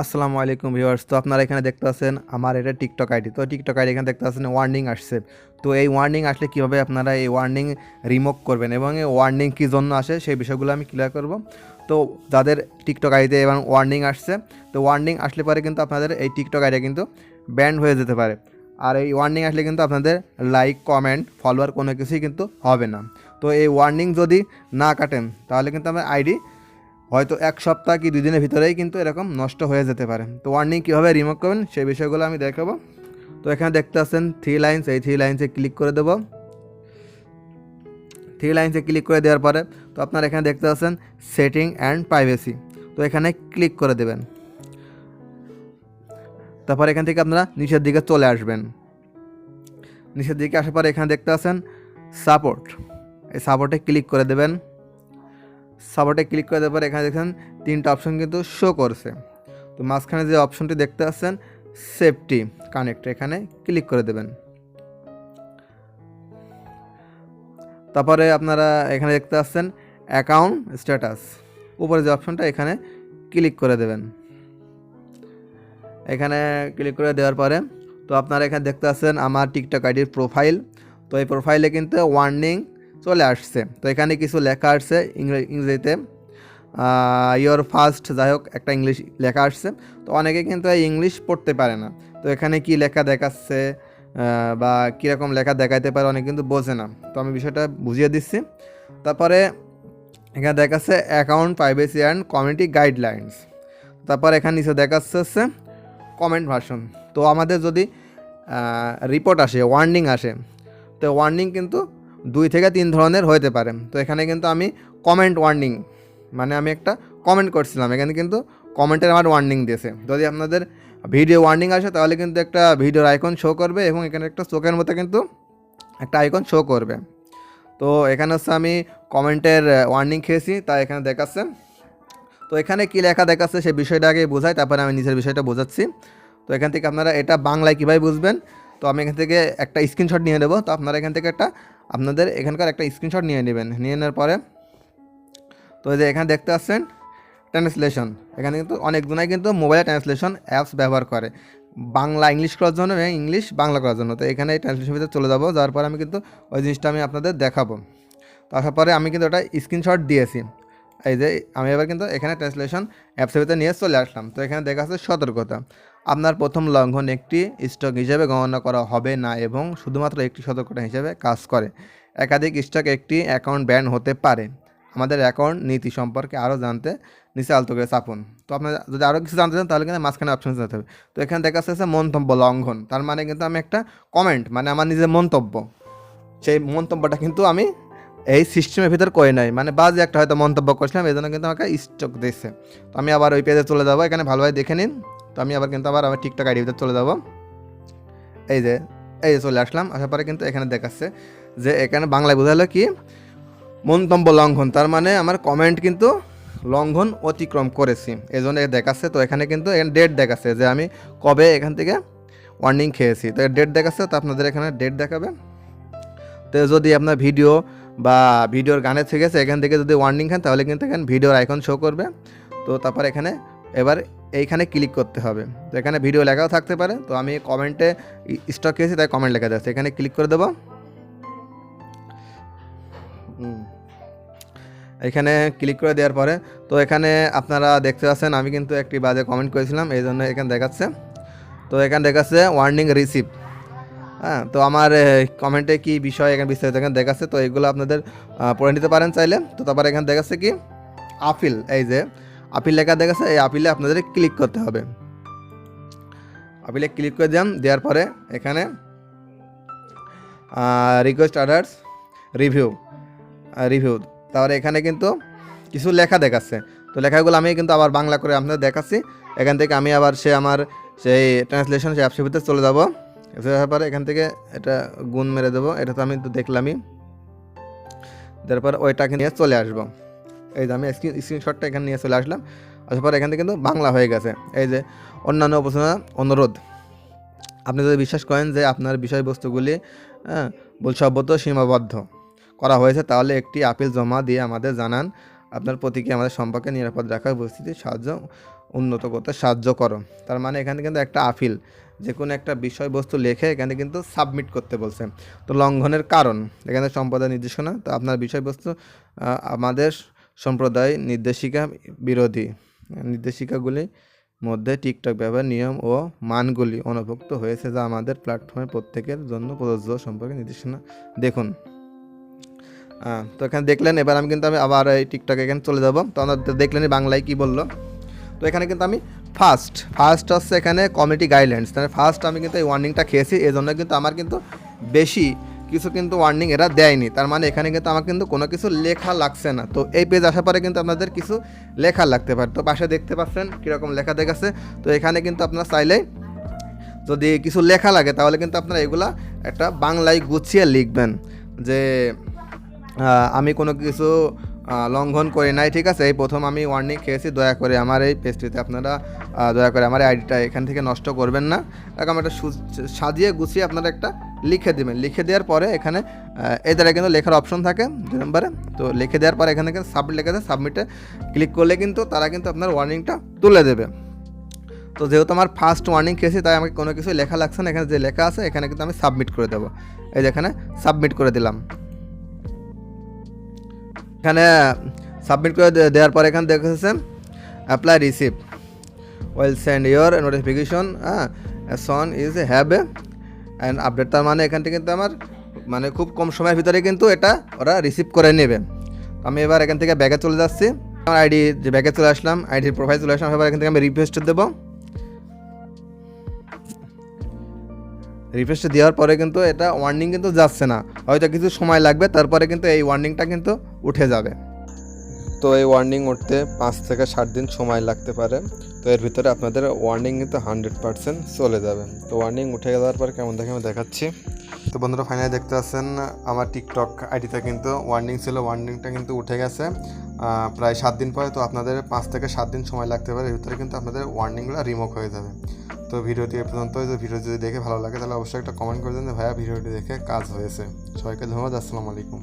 আসসালামু আলাইকুম ভিউয়ার্স। তো আপনারা এখানে দেখতে পাচ্ছেন আমার এটা টিকটক আইডি। তো টিকটক আইডি এখানে দেখতে পাচ্ছেন ওয়ার্নিং আসছে। তো এই ওয়ার্নিং আসলে কীভাবে আপনারা এই ওয়ার্নিং রিমুভ করবেন এবং এই ওয়ার্নিং কী জন্য আসে সেই বিষয়গুলো আমি ক্লিয়ার করব। তো যাদের টিকটক আইডিতে এবং ওয়ার্নিং আসছে, তো ওয়ার্নিং আসলে পরে কিন্তু আপনাদের এই টিকটক আইডি কিন্তু ব্যান্ড হয়ে যেতে পারে। আর এই ওয়ার্নিং আসলে কিন্তু আপনাদের লাইক কমেন্ট ফলোয়ার কোনো কিছুই কিন্তু হবে না। তো এই ওয়ার্নিং যদি না কাটেন, তাহলে কিন্তু আমার আইডি হয়তো এক সপ্তাহ কি দুই দিনের ভিতরেই কিন্তু এরকম নষ্ট হয়ে যেতে পারে। তো ওয়ার্নিং কীভাবে রিমুভ করবেন সেই বিষয়গুলো আমি দেখাবো। তো এখানে দেখতে পাচ্ছেন থ্রি লাইন্স এই থ্রি লাইন্সে ক্লিক করে দেবো। থ্রি লাইন্সে ক্লিক করে দেওয়ার পরে তো আপনারা এখানে দেখতে পাচ্ছেন সেটিং অ্যান্ড প্রাইভেসি তো এখানে ক্লিক করে দেবেন। তারপর এখান থেকে আপনারা নিচের দিকে চলে আসবেন। নিচের দিকে আসার পরে এখানে দেখতে পাচ্ছেন সাপোর্ট এই সাপোর্টে ক্লিক করে দেবেন। সাপোর্টে ক্লিক করে দেওয়ার পর এখানে দেখেন তিনটা অপশন কিন্তু শো করছে। তো মাঝখানে যে অপশনটি দেখতে পাচ্ছেন সেফটি কানেক্ট এখানে ক্লিক করে দেবেন। তারপরে আপনারা এখানে দেখতে পাচ্ছেন অ্যাকাউন্ট স্ট্যাটাস উপরে যে অপশনটা, এখানে ক্লিক করে দেবেন। এখানে ক্লিক করে দেওয়ার পরে তো আপনারা এখানে দেখতে পাচ্ছেন আমার টিকটক আইডির প্রোফাইল তো এই প্রোফাইলে কিন্তু ওয়ার্নিং চলে আসছে। তো এখানে কিছু লেখা আসছে ইংরে- ইংরেজিতে। ইয়োর ফার্স্ট যাই হোক, একটা ইংলিশ লেখা আসছে। তো অনেকে কিন্তু এই ইংলিশ পড়তে পারে না। তো এখানে কি লেখা দেখাচ্ছে বা কীরকম লেখা দেখাইতে পারে অনেকে কিন্তু বোঝে না। তো আমি বিষয়টা বুঝিয়ে দিচ্ছি। তারপরে এখানে দেখাচ্ছে account privacy and community guidelines তারপর এখানে নিচে দেখাচ্ছে হচ্ছে কমেন্ট ভার্সন তো আমাদের যদি রিপোর্ট আসে ওয়ার্নিং আসে, তো ওয়ার্নিং কিন্তু দুই থেকে তিন ধরনের হতে পারে। তো এখানে কিন্তু আমি কমেন্ট ওয়ার্নিং মানে আমি একটা কমেন্ট করছিলাম। এখানে কিন্তু কমেন্টের আমার ওয়ার্নিং দিয়েছে। যদি আপনাদের ভিডিও ওয়ার্নিং আসে, তাহলে কিন্তু একটা ভিডিওর আইকন শো করবে এবং এখানে একটা চোখের মতো কিন্তু একটা আইকন শো করবে। তো এখানে হচ্ছে আমি কমেন্টের ওয়ার্নিং খেয়েছি, তাই এখানে দেখাচ্ছে। তো এখানে কী লেখা দেখাচ্ছে সেই বিষয়টা আগে বোঝাই, তারপরে আমি নিজের বিষয়টা বোঝাচ্ছি। তো এখান থেকে আপনারা এটা বাংলায় কীভাবে বুঝবেন? তো আমি এখান থেকে একটা স্ক্রিনশট নিয়ে নেব। তো আপনারা এখান থেকে একটা আপনাদের এখানকার একটা স্ক্রিনশট নিয়ে নেবেন। নিয়ে নেওয়ার পরে, তো যে এখানে দেখতে আসছেন ট্রান্সলেশন এখানে কিন্তু অনেকজনাই কিন্তু মোবাইলে ট্রান্সলেশন অ্যাপস ব্যবহার করে। বাংলা ইংলিশ করার জন্য এবং ইংলিশ বাংলা করার জন্য। তো এখানে ট্রান্সলেশন ভিতরে চলে যাব। যাওয়ার পরে আমি কিন্তু ওই জিনিসটা আমি আপনাদের দেখাবো। তো আসার পরে আমি কিন্তু ওটা স্ক্রিনশট দিয়েছি। এই যে আমি এবার কিন্তু এখানে ট্রান্সলেশন অ্যাপসের ভিতরে নিয়ে চলে আসলাম। তো এখানে দেখা যাচ্ছে সতর্কতা। আপনার প্রথম লঙ্ঘন একটি স্টক হিসেবে গণনা করা হবে না এবং শুধুমাত্র একটি সতর্কতা হিসেবে কাজ করে। একাধিক স্টক একটি অ্যাকাউন্ট ব্যান হতে পারে। আমাদের অ্যাকাউন্ট নীতি সম্পর্কে আরও জানতে নিচে আলতো করে চাপুন। তো আপনার যদি আরও কিছু জানতে চান তাহলে কিন্তু মাঝখানে অপশন জানতে হবে। তো এখানে দেখা যাচ্ছে মন্তব্য লঙ্ঘন। তার মানে কিন্তু আমি একটা কমেন্ট মানে আমার নিজের মন্তব্য। সেই মন্তব্যটা কিন্তু আমি এই সিস্টেমের ভিতর করে নাই। মানে বাজে একটা হয়তো মন্তব্য করছিলাম এই জন্য কিন্তু আমাকে স্টক দিচ্ছে তো আমি আবার ওই পেজে চলে যাব, এখানে ভালোভাবে দেখে নিন। তো আমি আবার কিন্তু আবার আমার টিকটক আইডি ভিতরে চলে যাব। এই যে এই যে চলে আসলাম, আসার পরে কিন্তু এখানে দেখাচ্ছে যে এখানে বাংলায় বোঝালো কি? মন্তব্য লঙ্ঘন, তার মানে আমার কমেন্ট কিন্তু লঙ্ঘন অতিক্রম করেছি। এই জন্য দেখাচ্ছে, তো এখানে কিন্তু এখানে ডেট দেখাচ্ছে যে আমি কবে এখান থেকে ওয়ার্নিং খেয়েছি। তো ডেট দেখাচ্ছে, তো আপনাদের এখানে ডেট দেখাবে। তো যদি আপনার ভিডিও বা ভিডিওর গানে থেকে এখান থেকে যদি ওয়ার্নিং খান, তাহলে কিন্তু এখানে ভিডিওর আইকন শো করবে। তো তারপর এখানে এবার এইখানে ক্লিক করতে হবে। তো এখানে ভিডিও লেখাও থাকতে পারে। তো আমি কমেন্টে স্টক খেয়েছি তাই কমেন্ট লেখা যাচ্ছে। এখানে ক্লিক করে দেবো। এখানে ক্লিক করে দেওয়ার পরে, তো এখানে আপনারা দেখতে পাচ্ছেন, আমি কিন্তু একটি বাজে কমেন্ট করেছিলাম এই জন্য এখানে দেখাচ্ছে। তো এখানে দেখাচ্ছে ওয়ার্নিং রিসিভ হ্যাঁ তো আমার কমেন্টে কি বিষয় এখানে বিস্তারিত এখানে দেখাচ্ছে, তো এগুলো আপনাদের পড়ে নিতে পারেন চাইলে। তো তারপর এখানে দেখাচ্ছে কি? আপিল, এই যে, আপিল লেখা দেখাচ্ছে, এই আপিলে আপনাদের ক্লিক করতে হবে। আপিলে ক্লিক করে দেন দেওয়ার পরে এখানে রিকোয়েস্ট আদার্স রিভিউ রিভিউ তারপরে এখানে কিন্তু কিছু লেখা দেখাচ্ছে। তো লেখাগুলো আমি কিন্তু আবার বাংলা করে আপনাদের দেখাচ্ছি। এখান থেকে আমি আবার সে আমার সেই ট্রান্সলেশন সেই অ্যাপসের ভিতরে চলে যাব। যাওয়ার পরে এখান থেকে এটা গুণ মেরে দেবো। এটা তো আমি তো দেখলামই। তারপর ওইটাকে নিয়ে চলে আসব। এই যে আমি স্ক্রিন স্ক্রিনশটটা এখানে নিয়ে চলে আসলাম। আসার পর এখান থেকে কিন্তু বাংলা হয়ে গেছে। এই যে অন্যান্য উপসনা অনুরোধ। আপনি যদি বিশ্বাস করেন যে আপনার বিষয়বস্তুগুলি হ্যাঁ বলসব্যত সীমাবদ্ধ করা হয়েছে, তাহলে একটি আপিল জমা দিয়ে আমাদের জানান। আপনার প্রতিক্রিয়া আমাদের সম্পর্কে নিরাপদ রাখার পরিস্থিতি সাহায্য, উন্নত করতে সাহায্য করো। তার মানে এখানে কিন্তু একটা আপিল, যে কোনো একটা বিষয়বস্তু লেখে এখানে কিন্তু সাবমিট করতে বলছে। তো লঙ্ঘনের কারণ, এখানে সম্প্রদায় নির্দেশনা, তো আপনার বিষয়বস্তু আমাদের সম্প্রদায় নির্দেশিকা বিরোধী। নির্দেশিকাগুলি মধ্যে টিকটক ব্যবহার, নিয়ম ও মানগুলি অনভুক্ত হয়েছে, যা আমাদের প্ল্যাটফর্মে প্রত্যেকের জন্য প্রযোজ্য সম্পর্কে নির্দেশনা। দেখুন। তো এখানে দেখলেন, এবার আমি কিন্তু আমি আবার এই টিকটক এখানে চলে যাব। তো আমাদের দেখলেন বাংলায় কী বলল। তো এখানে কিন্তু আমি ফার্স্ট ফার্স্ট হচ্ছে এখানে কমিটি গাইডলাইন্স তাহলে ফার্স্ট আমি কিন্তু এই ওয়ার্নিংটা খেয়েছি এই জন্য কিন্তু আমার কিন্তু বেশি কিছু কিন্তু ওয়ার্নিং এরা দেয়নি। তার মানে এখানে কিন্তু আমার কিন্তু কোনো কিছু লেখা লাগছে না। তো এই পেজ আসার পরে কিন্তু আপনাদের কিছু লেখা লাগতে পারে। তো পাশে দেখতে পাচ্ছেন কীরকম লেখা দেখাচ্ছে তো এখানে কিন্তু আপনারা চাইলেই যদি কিছু লেখা লাগে, তাহলে কিন্তু আপনারা এগুলা একটা বাংলায় গুছিয়ে লিখবেন। যে আমি কোনো কিছু লঙ্ঘন করি নাই, ঠিক আছে? এই প্রথম আমি ওয়ার্নিং খেয়েছি, দয়া করে আমার এই পেজটিতে আপনারা দয়া করে আমার আইডিটা এখান থেকে নষ্ট করবেন না। এরকম একটা সাজিয়ে গুছিয়ে আপনারা একটা লিখে দেবেন। লিখে দেওয়ার পরে এখানে এই দ্বারা কিন্তু লেখার অপশন থাকে দুই নম্বরে। তো লিখে দেওয়ার পরে এখানে কিন্তু সাবমিট লেখা আছে। সাবমিটে ক্লিক করলে কিন্তু তারা কিন্তু আপনার ওয়ার্নিংটা তুলে দেবে। তো যেহেতু আমার ফার্স্ট ওয়ার্নিং খেয়েছি, তাই আমাকে কোনো কিছু লেখা লাগছে না। এখানে যে লেখা আছে, এখানে কিন্তু আমি সাবমিট করে দেবো। এই যে এখানে সাবমিট করে দিলাম। এখানে সাবমিট করে দেওয়ার পর এখানে দেখেছে apply receive well send your notification হ্যাঁ? Son is have a and update তার মানে এখান থেকে কিন্তু আমার মানে খুব কম সময়ের ভিতরে কিন্তু এটা ওরা রিসিভ করে নেবে। আমি এবার এখান থেকে ব্যাগে চলে যাচ্ছি। আমার আইডি যে ব্যাগে চলে আসলাম আইডির প্রোফাইল চলে আসলাম, এবার এখান থেকে আমি রিকোয়েস্ট দেবো। রিফ্রেশটা দেওয়ার পরে কিন্তু এটা ওয়ার্নিং কিন্তু যাচ্ছে না। হয়তো কিছু সময় লাগবে, তারপরে কিন্তু এই ওয়ার্নিংটা কিন্তু উঠে যাবে। তো এই ওয়ার্নিং উঠতে পাঁচ থেকে সাত দিন সময় লাগতে পারে। তো এর ভিতরে আপনাদের ওয়ার্নিং কিন্তু হান্ড্রেড পার্সেন্ট চলে যাবে। তো ওয়ার্নিং উঠে যাওয়ার পর কেমন দেখে আমি দেখাচ্ছি। তো বন্ধুরা ফাইনালি দেখতে পাচ্ছেন, আমার টিকটক আইডিতে কিন্তু ওয়ার্নিং ছিল ওয়ার্নিংটা কিন্তু উঠে গেছে। প্রায় সাত দিন পরে তো আপনাদের পাঁচ থেকে সাত দিন সময় লাগতে পারে। এর ভিতরে কিন্তু আপনাদের ওয়ার্নিংগুলো রিমুভ হয়ে যাবে। তো ভিডিওটি এ পর্যন্ত যদি ভিডিও যদি দেখে ভালো লাগে, তাহলে অবশ্যই একটা কমেন্ট করে দেন যে, ভাইয়া, ভিডিওটি দেখে কাজ হয়েছে। সবাইকে ধন্যবাদ, আসসালামু আলাইকুম।